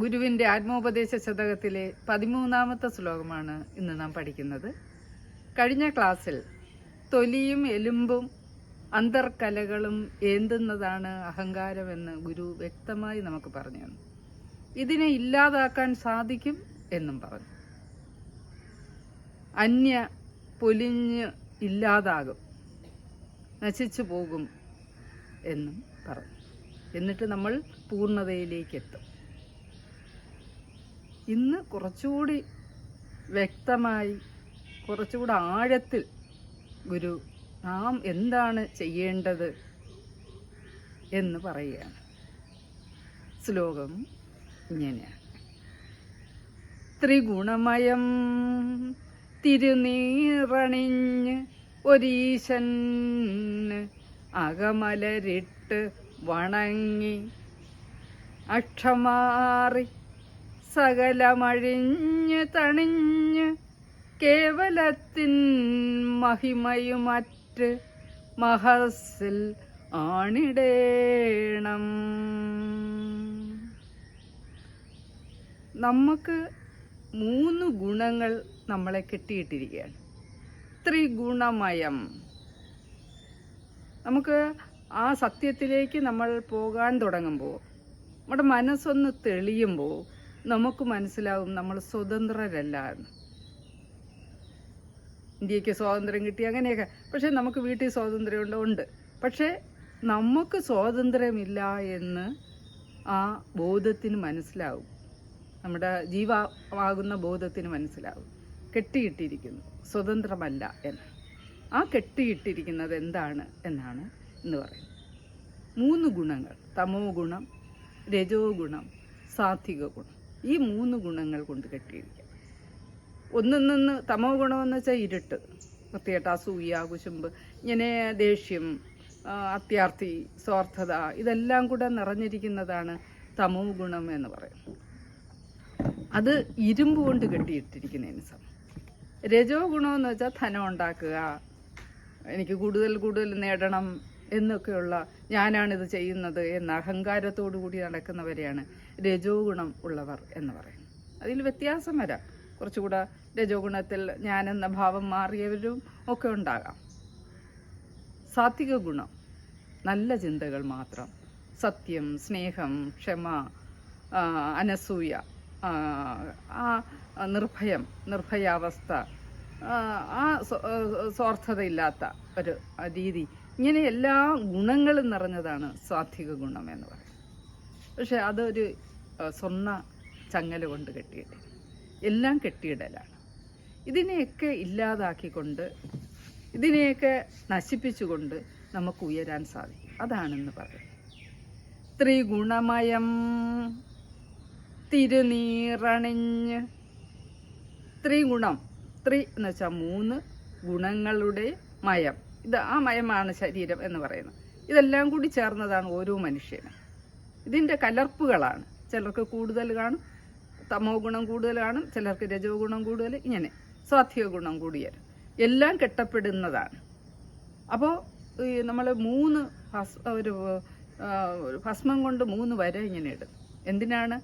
ഗുരുവിന്റെ ആത്മോപദേശ ശതകത്തിലെ പതിമൂന്നാമത്തെ ശ്ലോകമാണ് ഇന്ന് നാം പഠിക്കുന്നത്. കഴിഞ്ഞ ക്ലാസ്സിൽ തൊലിയും എലുമ്പും അന്തർകലകളും ഏന്തുന്നതാണ് അഹങ്കാരമെന്ന് ഗുരു വ്യക്തമായി നമുക്ക് പറഞ്ഞു തന്നു. ഇതിനെ ഇല്ലാതാക്കാൻ സാധിക്കും എന്നും പറഞ്ഞു. അന്യ പൊലിഞ്ഞ് ഇല്ലാതാകും നശിച്ചു പോകും എന്നും പറഞ്ഞു. എന്നിട്ട് നമ്മൾ പൂർണതയിലേക്ക് എത്തും ഇന്ന് കുറച്ചുകൂടി വ്യക്തമായി കുറച്ചുകൂടി ആഴത്തിൽ ഗുരു നാം എന്താണ് ചെയ്യേണ്ടത് എന്ന് പറയുകയാണ്. ശ്ലോകം ഇങ്ങനെയാണ് ത്രിഗുണമയം തിരുനീറണിഞ്ഞ് ഒരീശൻ അകമലരിട്ട് വണങ്ങി അക്ഷമാറി സകലമഴിഞ്ഞ് തണിഞ്ഞ് കേവലത്തിൻ മഹിമയുമറ്റ് മഹസിൽ ആണിടേണം. നമുക്ക് മൂന്ന് ഗുണങ്ങൾ നമ്മളെ കിട്ടിയിട്ടിരിക്കുകയാണ്. ത്രിഗുണമയം. നമുക്ക് ആ സത്യത്തിലേക്ക് നമ്മൾ പോകാൻ തുടങ്ങുമ്പോൾ നമ്മുടെ മനസ്സൊന്ന് തെളിയുമ്പോൾ നമുക്ക് മനസ്സിലാവും നമ്മൾ സ്വതന്ത്രരല്ല എന്ന് ഇന്ത്യയ്ക്ക് സ്വാതന്ത്ര്യം കിട്ടി അങ്ങനെയൊക്കെ. പക്ഷേ നമുക്ക് വീട്ടിൽ സ്വാതന്ത്ര്യമുണ്ട് ഉണ്ട്. പക്ഷേ നമുക്ക് സ്വാതന്ത്ര്യമില്ല എന്ന് ആ ബോധത്തിന് മനസ്സിലാവും. നമ്മുടെ ജീവമാകുന്ന ബോധത്തിന് മനസ്സിലാവും. കെട്ടിയിട്ടിരിക്കുന്നു സ്വതന്ത്രമല്ല എന്ന്. ആ കെട്ടിയിട്ടിരിക്കുന്നത് എന്താണ് എന്നാണ് എന്ന് പറയുന്നത്. മൂന്ന് ഗുണങ്ങൾ തമോ ഗുണം രജോ ഗുണം സാത്വിക ഗുണം. ഈ മൂന്ന് ഗുണങ്ങൾ കൊണ്ട് കെട്ടിയിരിക്കുക ഒന്നിൽ നിന്ന് തമോ ഗുണമെന്ന് വെച്ചാൽ ഇരുട്ട് വൃത്തികെട്ട അസൂയ കുശുമ്പ് ഇങ്ങനെ ദേഷ്യം അത്യാർത്ഥി സ്വാർത്ഥത ഇതെല്ലാം കൂടെ നിറഞ്ഞിരിക്കുന്നതാണ് തമോ ഗുണം എന്ന് പറയുന്നത്. അത് ഇരുമ്പ് കൊണ്ട് കെട്ടിയിട്ടിരിക്കുന്നതിന് സമയം രജോ ഗുണമെന്ന് വെച്ചാൽ ധനം ഉണ്ടാക്കുക. എനിക്ക് കൂടുതൽ കൂടുതൽ നേടണം. എന്നൊക്കെയുള്ള ഞാനാണിത് ചെയ്യുന്നത് എന്ന അഹങ്കാരത്തോടു കൂടി നടക്കുന്നവരെയാണ് രജോ ഗുണം ഉള്ളവർ എന്ന് പറയുന്നത്. അതിൽ വ്യത്യാസം വരാം. കുറച്ചുകൂടെ രജോ ഗുണത്തിൽ ഞാനെന്ന ഭാവം മാറിയവരും ഒക്കെ ഉണ്ടാകാം. സാത്വിക ഗുണം. നല്ല ചിന്തകൾ മാത്രം. സത്യം സ്നേഹം ക്ഷമ അനസൂയ ആ, നിർഭയം നിർഭയാവസ്ഥ ആ, സ്വാർത്ഥതയില്ലാത്ത ഒരു രീതി ഇങ്ങനെ എല്ലാ ഗുണങ്ങളും നിറഞ്ഞതാണ് സാത്വിക ഗുണം എന്ന് പറയുന്നത്. പക്ഷെ അതൊരു സ്വർണ ചങ്ങല കൊണ്ട് കെട്ടിയിട്ട്. എല്ലാം കെട്ടിയിടലാണ്. ഇതിനെയൊക്കെ ഇല്ലാതാക്കിക്കൊണ്ട് ഇതിനെയൊക്കെ നശിപ്പിച്ചുകൊണ്ട് നമുക്ക് ഉയരാൻ സാധിക്കും. അതാണെന്ന് പറയുന്നത്. ത്രിഗുണമയം തിരുനീറണിഞ്ഞ് ത്രിഗുണം ത്രി എന്ന് വെച്ചാൽ മൂന്ന് ഗുണങ്ങളുടെ മയം. ഇത് ആ മയമാണ് ശരീരം എന്ന് പറയുന്നത്. ഇതെല്ലാം കൂടി ചേർന്നതാണ് ഓരോ മനുഷ്യനും. ഇതിന്റെ കലർപ്പുകളാണ്. ചിലർക്ക് കൂടുതൽ കാണും തമോ ഗുണം കൂടുതൽ കാണും ചിലർക്ക് രജോ ഗുണം കൂടുതൽ ഇങ്ങനെ സ്വാത്വിക ഗുണം കൂടിയ എല്ലാം കെട്ടപ്പെടുന്നതാണ്. അപ്പോൾ ഈ നമ്മൾ മൂന്ന് ഭസ് ഒരു ഭസ്മം കൊണ്ട് മൂന്ന് വര ഇങ്ങനെ ഇടും എന്തിനാണ്?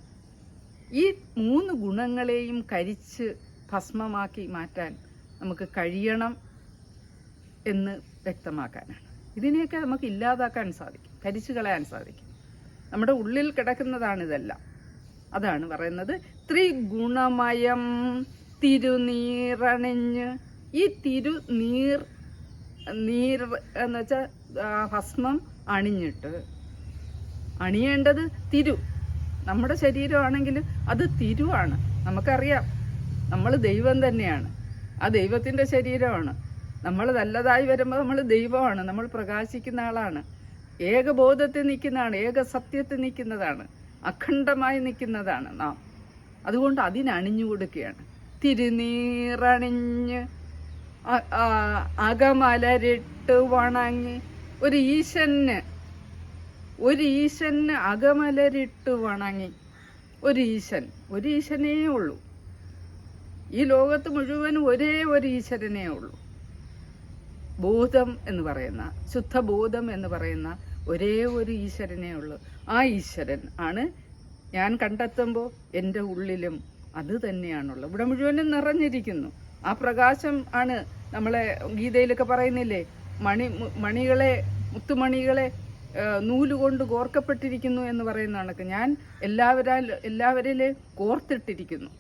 ഈ മൂന്ന് ഗുണങ്ങളെയും കരിച്ച് ഭസ്മമാക്കി മാറ്റാൻ നമുക്ക് കഴിയണം. എന്ന് വ്യക്തമാക്കാനാണ്. ഇതിനെയൊക്കെ നമുക്ക് ഇല്ലാതാക്കാൻ സാധിക്കും കരിച്ചു കളയാൻ സാധിക്കും. നമ്മുടെ ഉള്ളിൽ കിടക്കുന്നതാണ് ഇതെല്ലാം. അതാണ് പറയുന്നത് ത്രിഗുണമയം തിരുനീറണിഞ്ഞ്. ഈ തിരുനീർ നീർ എന്ന് വെച്ചാൽ ഭസ്മം അണിഞ്ഞിട്ട് അണിയേണ്ടത് തിരു. നമ്മുടെ ശരീരമാണെങ്കിൽ അത് തിരുവാണ്. നമുക്കറിയാം. നമ്മൾ ദൈവം തന്നെയാണ്. ആ ദൈവത്തിന്റെ ശരീരമാണ്. നമ്മൾ നല്ലതായി വരുമ്പോൾ നമ്മൾ ദൈവമാണ് നമ്മൾ പ്രകാശിക്കുന്ന ആളാണ്. ഏകബോധത്തിൽ നിൽക്കുന്നതാണ് ഏക സത്യത്തിൽ നിൽക്കുന്നതാണ് അഖണ്ഡമായി നിൽക്കുന്നതാണ് നാം. അതുകൊണ്ട് അതിനണിഞ്ഞു കൊടുക്കുകയാണ്. തിരുനീറണിഞ്ഞ് അകമലരിട്ട് വണങ്ങി ഒരു ഈശന് ഒരു ഈശന് അകമലരിട്ട് വണങ്ങി. ഒരു ഈശൻ ഒരു ഈശനേ ഉള്ളൂ. ഈ ലോകത്ത് മുഴുവനും ഒരേ ഒരു ഈശ്വരനേ ഉള്ളൂ. ബോധം എന്ന് പറയുന്ന ശുദ്ധബോധം എന്ന് പറയുന്ന ഒരേ ഒരു ഈശ്വരനേ ഉള്ളൂ. ആ ഈശ്വരൻ ആണ് ഞാൻ കണ്ടെത്തുമ്പോൾ എന്റെ ഉള്ളിലും അത് തന്നെയാണുള്ളത്. ഇവിടെ മുഴുവനും നിറഞ്ഞിരിക്കുന്നു. ആ പ്രകാശം ആണ് നമ്മളെ ഗീതയിലൊക്കെ പറയുന്നില്ലേ മണി മണികളെ മുത്തുമണികളെ നൂലുകൊണ്ട് കോർക്കപ്പെട്ടിരിക്കുന്നു എന്ന് പറയുന്ന കണക്ക്. ഞാൻ എല്ലാവരാൽ എല്ലാവരിലെ കോർത്തിട്ടിരിക്കുന്നു.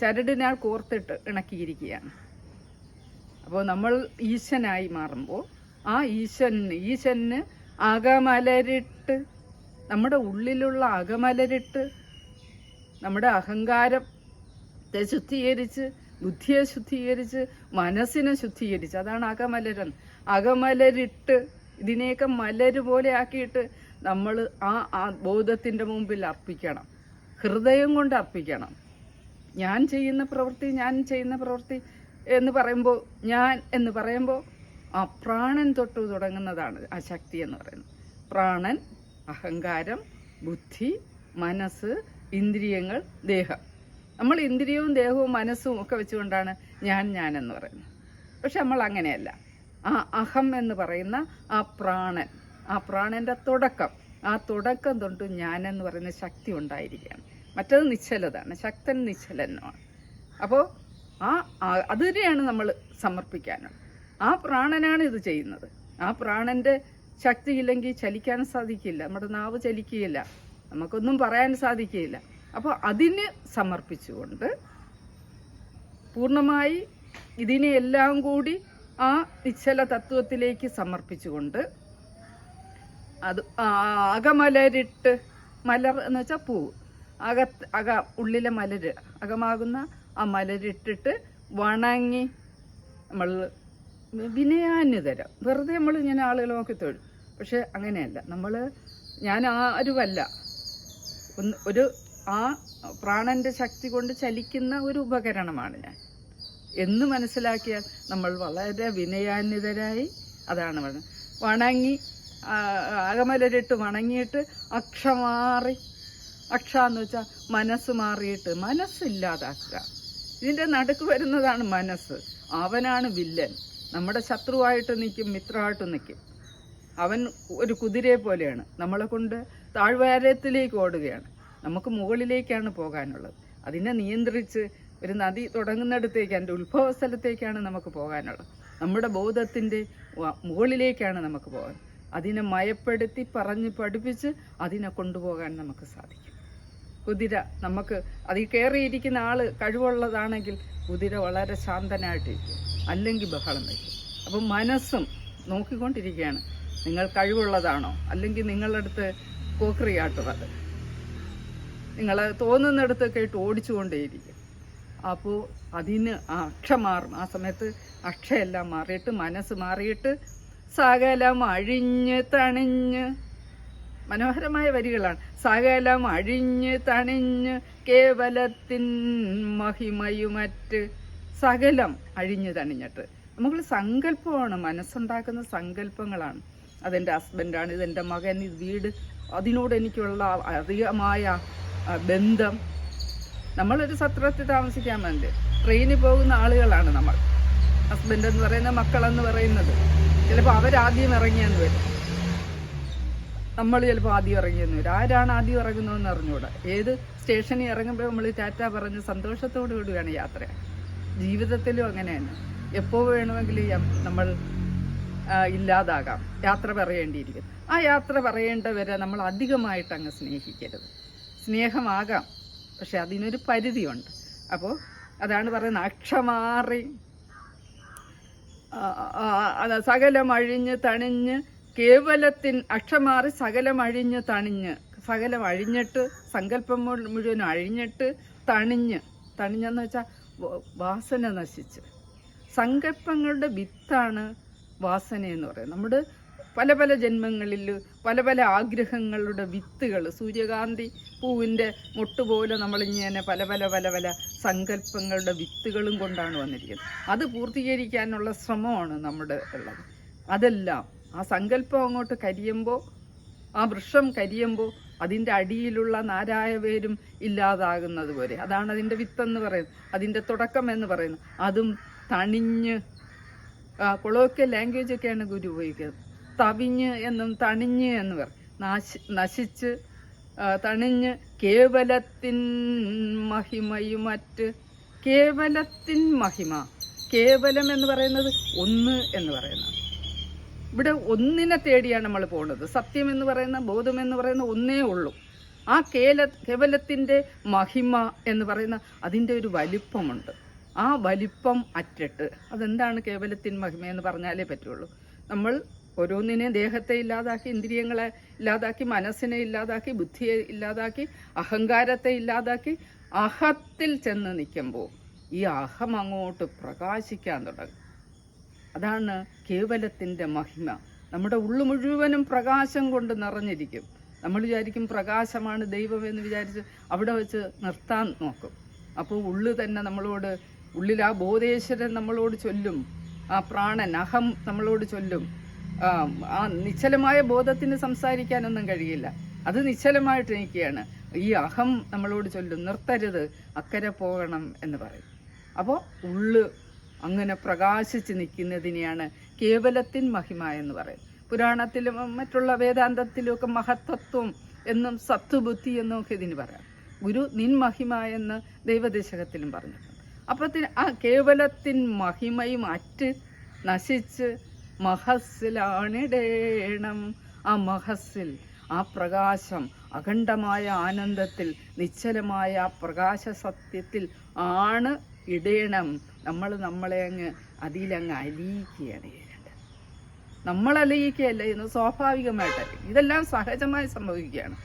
ചരടിനാൽ കോർത്തിട്ട് ഇണക്കിയിരിക്കുകയാണ്. അപ്പോൾ നമ്മൾ ഈശനായി മാറുമ്പോൾ ആ ഈശൻ ഈശന് അകമലരിട്ട് നമ്മുടെ ഉള്ളിലുള്ള അകമലരിട്ട് നമ്മുടെ അഹങ്കാരത്തെ ശുദ്ധീകരിച്ച് ബുദ്ധിയെ ശുദ്ധീകരിച്ച് മനസ്സിനെ ശുദ്ധീകരിച്ച് അതാണ് അകമലരൻ അകമലരിട്ട് ഇതിനെയൊക്കെ മലര് പോലെ ആക്കിയിട്ട് നമ്മൾ ആ ആ ബോധത്തിന്റെ മുമ്പിൽ അർപ്പിക്കണം. ഹൃദയം കൊണ്ട് അർപ്പിക്കണം. ഞാൻ ചെയ്യുന്ന പ്രവൃത്തി ഞാൻ ചെയ്യുന്ന പ്രവൃത്തി എന്ന് പറയുമ്പോൾ ഞാൻ എന്ന് പറയുമ്പോൾ ആ പ്രാണൻ തൊട്ട് തുടങ്ങുന്നതാണ് ആ ശക്തി എന്ന് പറയുന്നത്. പ്രാണൻ അഹങ്കാരം ബുദ്ധി മനസ്സ് ഇന്ദ്രിയങ്ങൾ ദേഹം. നമ്മൾ ഇന്ദ്രിയവും ദേഹവും മനസ്സും ഒക്കെ വെച്ചുകൊണ്ടാണ് ഞാൻ ഞാൻ എന്ന് പറയുന്നത്. പക്ഷെ നമ്മൾ അങ്ങനെയല്ല. ആ അഹം എന്ന് പറയുന്ന ആ പ്രാണൻ ആ പ്രാണന്റെ തുടക്കം ആ തുടക്കം തൊണ്ട് ഞാൻ എന്ന് പറയുന്ന ശക്തി ഉണ്ടായിരിക്കുകയാണ്. മറ്റത് നിശ്ചലതാണ്. ശക്തൻ നിശ്ചലനുമാണ് അപ്പോൾ ആ അതിനെയാണ് നമ്മൾ സമർപ്പിക്കാനും. ആ പ്രാണനാണ് ഇത് ചെയ്യുന്നത്. ആ പ്രാണന്റെ ശക്തി ഇല്ലെങ്കിൽ ചലിക്കാൻ സാധിക്കില്ല. നമ്മുടെ നാവ് ചലിക്കുകയില്ല. നമുക്കൊന്നും പറയാൻ സാധിക്കുകയില്ല. അപ്പോൾ അതിന് സമർപ്പിച്ചുകൊണ്ട് പൂർണമായി ഇതിനെ എല്ലാം കൂടി ആ നിശ്ചല തത്വത്തിലേക്ക് സമർപ്പിച്ചുകൊണ്ട് അത് അകമലരിട്ട് മലർ എന്ന് വെച്ചാൽ പൂവ് അക അക ഉള്ളിലെ മലര് അകമാകുന്ന ആ മലരിട്ടിട്ട് വണങ്ങി നമ്മൾ വിനയാന്യതരം വെറുതെ നമ്മൾ ഇങ്ങനെ ആളുകൾ നോക്കി തൊഴും. പക്ഷെ അങ്ങനെയല്ല. നമ്മൾ ഞാൻ ആരുമല്ല. ഒന്ന് ഒരു ആ പ്രാണന്റെ ശക്തി കൊണ്ട് ചലിക്കുന്ന ഒരു ഉപകരണമാണ് ഞാൻ. എന്ന് മനസ്സിലാക്കിയാൽ നമ്മൾ വളരെ വിനയാന്യതരായി അതാണ് പറഞ്ഞത് വണങ്ങി അകമലരിട്ട് വണങ്ങിയിട്ട് അക്ഷമാറി അക്ഷ എന്ന് വെച്ചാൽ മനസ്സ് മാറിയിട്ട് മനസ്സില്ലാതാക്കുക ഇതിന്റെ നടുക്ക് വരുന്നതാണ് മനസ്സ്. അവനാണ് വില്ലൻ. നമ്മുടെ ശത്രുവായിട്ട് നിൽക്കും മിത്രമായിട്ട് നിൽക്കും. അവൻ ഒരു കുതിരയെ പോലെയാണ്. നമ്മളെ കൊണ്ട് താഴ്വാരത്തിലേക്ക് ഓടുകയാണ്. നമുക്ക് മുകളിലേക്കാണ് പോകാനുള്ളത്. അതിനെ നിയന്ത്രിച്ച് ഒരു നദി തുടങ്ങുന്നിടത്തേക്ക് അതിന്റെ ഉത്ഭവ സ്ഥലത്തേക്കാണ് നമുക്ക് പോകാനുള്ളത്. നമ്മുടെ ബോധത്തിന്റെ മുകളിലേക്കാണ് നമുക്ക് പോകാൻ. അതിനെ മയപ്പെടുത്തി പറഞ്ഞ് പഠിപ്പിച്ച് അതിനെ കൊണ്ടുപോകാൻ നമുക്ക് സാധിക്കും. കുതിര നമുക്ക് അതിൽ കയറിയിരിക്കുന്ന ആൾ കഴിവുള്ളതാണെങ്കിൽ കുതിര വളരെ ശാന്തനായിട്ടിരിക്കും. അല്ലെങ്കിൽ ബഹളം വയ്ക്കും. അപ്പം മനസ്സും നോക്കിക്കൊണ്ടിരിക്കുകയാണ്. നിങ്ങൾ കഴിവുള്ളതാണോ? അല്ലെങ്കിൽ നിങ്ങളുടെ അടുത്ത് കോക്രിയാട്ടുന്നത്? നിങ്ങൾ തോന്നുന്നിടത്ത് കേട്ട് ഓടിച്ചുകൊണ്ടേയിരിക്കും. അപ്പോൾ അതിന് ആ അക്ഷ മാറും. ആ സമയത്ത് അക്ഷയെല്ലാം മാറിയിട്ട് മനസ്സ് മാറിയിട്ട് സകലം അഴിഞ്ഞ് തണിഞ്ഞ് മനോഹരമായ വരികളാണ്. സകലം അഴിഞ്ഞ് തണിഞ്ഞ് കേവലത്തിൻ മഹിമയുമറ്റ് സകലം അഴിഞ്ഞ് തണിഞ്ഞിട്ട്. നമുക്ക് സങ്കല്പമാണ് മനസ്സുണ്ടാക്കുന്ന സങ്കല്പങ്ങളാണ്. അതെന്റെ ഹസ്ബൻഡാണ് ഇതെന്റെ മകൻ ഇത് വീട് അതിനോട് എനിക്കുള്ള അധികമായ ബന്ധം. നമ്മളൊരു സത്രത്തിൽ താമസിക്കാൻ വേണ്ടി ട്രെയിനിൽ പോകുന്ന ആളുകളാണ് നമ്മൾ. ഹസ്ബൻഡ് എന്ന് പറയുന്ന മക്കളെന്ന് പറയുന്നത്. ചിലപ്പോൾ അവരാദ്യം ഇറങ്ങിയെന്ന് വരും. നമ്മൾ ചിലപ്പോൾ ആദ്യം ഇറങ്ങിയെന്ന് വരും. ആരാണ് ആദ്യം ഇറങ്ങുന്നതെന്ന് അറിഞ്ഞുകൂടാ ഏത് സ്റ്റേഷനിൽ ഇറങ്ങുമ്പോൾ നമ്മൾ ടാറ്റ പറഞ്ഞ് സന്തോഷത്തോടു കൂടിയാണ് യാത്ര. ജീവിതത്തിലും അങ്ങനെ തന്നെ എപ്പോൾ വേണമെങ്കിലും നമ്മൾ ഇല്ലാതാകാം. യാത്ര പറയേണ്ടിയിരിക്കും ആ യാത്ര പറയേണ്ടവരെ നമ്മൾ അധികമായിട്ട് അങ്ങ് സ്നേഹിക്കരുത്. സ്നേഹമാകാം പക്ഷെ അതിനൊരു പരിധിയുണ്ട്. അപ്പോൾ അതാണ് പറയുന്നത് അക്ഷമാറി ആ, ആ, അത് സകലം അഴിഞ്ഞ് തണിഞ്ഞ് കേവലത്തിൻ അക്ഷമാറി സകലം അഴിഞ്ഞ് തണിഞ്ഞ് സകലം അഴിഞ്ഞിട്ട് സങ്കല്പം മുഴുവൻ അഴിഞ്ഞിട്ട് തണിഞ്ഞ് തണിഞ്ഞെന്ന് വെച്ചാൽ വാസന നശിച്ച്. സങ്കല്പങ്ങളുടെ വിത്താണ് വാസന എന്ന് പറയുന്നത്. നമ്മുടെ പല പല ജന്മങ്ങളിൽ പല പല ആഗ്രഹങ്ങളുടെ വിത്തുകൾ സൂര്യകാന്തി പൂവിന്റെ മുട്ടുപോലെ നമ്മളിങ്ങനെ പല പല പല പല സങ്കല്പങ്ങളുടെ വിത്തുകളും കൊണ്ടാണ് വന്നിരിക്കുന്നത്. അത് പൂർത്തീകരിക്കാനുള്ള ശ്രമമാണ് നമ്മുടെ ഉള്ളത്. അതെല്ലാം ആ സങ്കല്പം അങ്ങോട്ട് കരിയുമ്പോൾ ആ വൃക്ഷം കരിയുമ്പോൾ അതിന്റെ അടിയിലുള്ള നാരായ വേരും ഇല്ലാതാകുന്നത് പോലെ അതാണ് അതിന്റെ വിത്തെന്ന് പറയുന്നത്. അതിന്റെ തുടക്കം എന്ന് പറയുന്നത്. അതും തണിഞ്ഞ് കൊളോക്കിയ ലാംഗ്വേജ് ഒക്കെയാണ് ഗുരു ഉപയോഗിക്കുന്നത്. തവിഞ്ഞ് എന്നും തണിഞ്ഞ് എന്ന് പറയും. നാശി നശിച്ച് തണിഞ്ഞ് കേവലത്തിൻ മഹിമയുമറ്റ് കേവലത്തിൻ മഹിമ. കേവലം എന്ന് പറയുന്നത് ഒന്ന് എന്ന് പറയുന്നത് ഇവിടെ ഒന്നിനെ തേടിയാണ് നമ്മൾ പോകുന്നത് സത്യം എന്ന് പറയുന്ന ബോധം എന്ന് പറയുന്ന ഒന്നേ ഉള്ളൂ. ആ കേല കേവലത്തിന്റെ മഹിമ എന്ന് പറയുന്ന അതിന്റെ ഒരു വലിപ്പമുണ്ട്. ആ വലിപ്പം അറ്റിട്ട് അതെന്താണ് കേവലത്തിൻ മഹിമ എന്ന് പറഞ്ഞാലേ പറ്റുള്ളൂ. നമ്മൾ ഓരോന്നിനെ ദേഹത്തെ ഇല്ലാതാക്കി ഇന്ദ്രിയങ്ങളെ ഇല്ലാതാക്കി മനസ്സിനെ ഇല്ലാതാക്കി ബുദ്ധിയെ ഇല്ലാതാക്കി അഹങ്കാരത്തെ ഇല്ലാതാക്കി അഹത്തിൽ ചെന്ന് നിൽക്കുമ്പോൾ ഈ അഹം അങ്ങോട്ട് പ്രകാശിക്കാൻ തുടങ്ങും. അതാണ് കേവലത്തിന്റെ മഹിമ. നമ്മുടെ ഉള്ളു മുഴുവനും പ്രകാശം കൊണ്ട് നിറഞ്ഞിരിക്കും. നമ്മൾ വിചാരിക്കും പ്രകാശമാണ് ദൈവം എന്ന് വിചാരിച്ച് അവിടെ വെച്ച് നിർത്താൻ നോക്കും. അപ്പോൾ ഉള്ളു തന്നെ നമ്മളോട് ഉള്ളിൽ ആ ബോധേശ്വരൻ നമ്മളോട് ചൊല്ലും. ആ പ്രാണൻ അഹം നമ്മളോട് ചൊല്ലും. ആ, നിശ്ചലമായ ബോധത്തിന് സംസാരിക്കാനൊന്നും കഴിയില്ല. അത് നിശ്ചലമായിട്ട് നിൽക്കുകയാണ്. ഈ അഹം നമ്മളോട് ചൊല്ലും നിർത്തരുത് അക്കരെ പോകണം എന്ന് പറയും. അപ്പോൾ ഉള്ളു അങ്ങനെ പ്രകാശിച്ച് നിൽക്കുന്നതിനെയാണ് കേവലത്തിൻ മഹിമ എന്ന് പറയുന്നത്. പുരാണത്തിലും മറ്റുള്ള വേദാന്തത്തിലുമൊക്കെ മഹത്വത്വം എന്നും സത്വബുദ്ധി എന്നും ഒക്കെ ഇതിന് പറയാം. ഗുരു നിൻ മഹിമ എന്ന് ദൈവദേശകത്തിലും പറഞ്ഞിട്ടുണ്ട്. അപ്പത്തിന് ആ കേവലത്തിൻ മഹിമയും അറ്റ് നശിച്ച് മഹസ്സിലാണിടേണം ആ മഹസ്സിൽ ആ പ്രകാശം അഖണ്ഡമായ ആനന്ദത്തിൽ നിശ്ചലമായ ആ പ്രകാശ സത്യത്തിൽ ആണ് ഇടേണം. നമ്മൾ നമ്മളെ അങ്ങ് അതിലങ്ങ് അലിയിക്കുകയാണ് ചെയ്യേണ്ടത്. നമ്മൾ അലിയിക്കുകയല്ല ഇന്ന് സ്വാഭാവികമായിട്ടല്ല ഇതെല്ലാം സഹജമായി സംഭവിക്കുകയാണ്.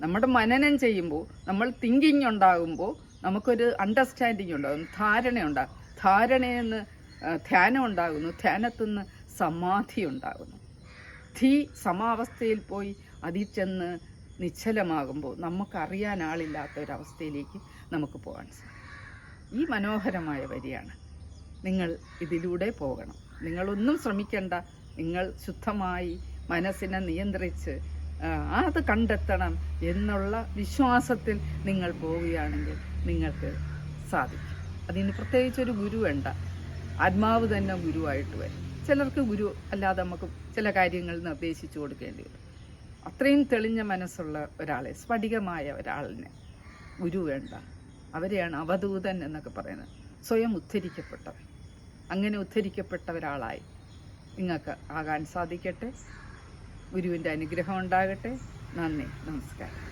നമ്മുടെ മനനം ചെയ്യുമ്പോൾ നമ്മൾ തിങ്കിങ് ഉണ്ടാകുമ്പോൾ നമുക്കൊരു അണ്ടർസ്റ്റാൻഡിങ് ഉണ്ടാകും ധാരണ ഉണ്ടാകും ധാരണയെന്ന് ആ, ധ്യാനം ഉണ്ടാകുന്നു ധ്യാനത്തിൽ നിന്ന് സമാധി ഉണ്ടാകുന്നു. ധീ സമാവസ്ഥയിൽ പോയി അതിൽ ചെന്ന് നിശ്ചലമാകുമ്പോൾ നമുക്കറിയാൻ ആളില്ലാത്ത ഒരവസ്ഥയിലേക്ക് നമുക്ക് പോകാൻ സാധിക്കും. ഈ മനോഹരമായ വരിയാണ്. നിങ്ങൾ ഇതിലൂടെ പോകണം. നിങ്ങളൊന്നും ശ്രമിക്കേണ്ട. നിങ്ങൾ ശുദ്ധമായി മനസ്സിനെ നിയന്ത്രിച്ച് അത് കണ്ടെത്തണം എന്നുള്ള വിശ്വാസത്തിൽ നിങ്ങൾ പോവുകയാണെങ്കിൽ നിങ്ങൾക്ക് സാധിക്കും. അതിന് പ്രത്യേകിച്ചൊരു ഗുരു വേണ്ട. ആത്മാവ് തന്നെ ഗുരുവായിട്ട് വരും. ചിലർക്ക് ഗുരു അല്ലാതെ നമുക്ക് ചില കാര്യങ്ങൾ നിർദ്ദേശിച്ചു കൊടുക്കേണ്ടി വരും. അത്രയും തെളിഞ്ഞ മനസ്സുള്ള ഒരാളെ സ്ഫടികമായ ഒരാളിനെ ഗുരു വേണ്ട. അവരെയാണ് അവധൂതൻ എന്നൊക്കെ പറയുന്നത്. സ്വയം ഉദ്ധരിക്കപ്പെട്ടവൻ അങ്ങനെ ഉദ്ധരിക്കപ്പെട്ട ഒരാളായി നിങ്ങൾക്ക് ആകാൻ സാധിക്കട്ടെ. ഗുരുവിന്റെ അനുഗ്രഹം ഉണ്ടാകട്ടെ. നന്ദി. നമസ്കാരം.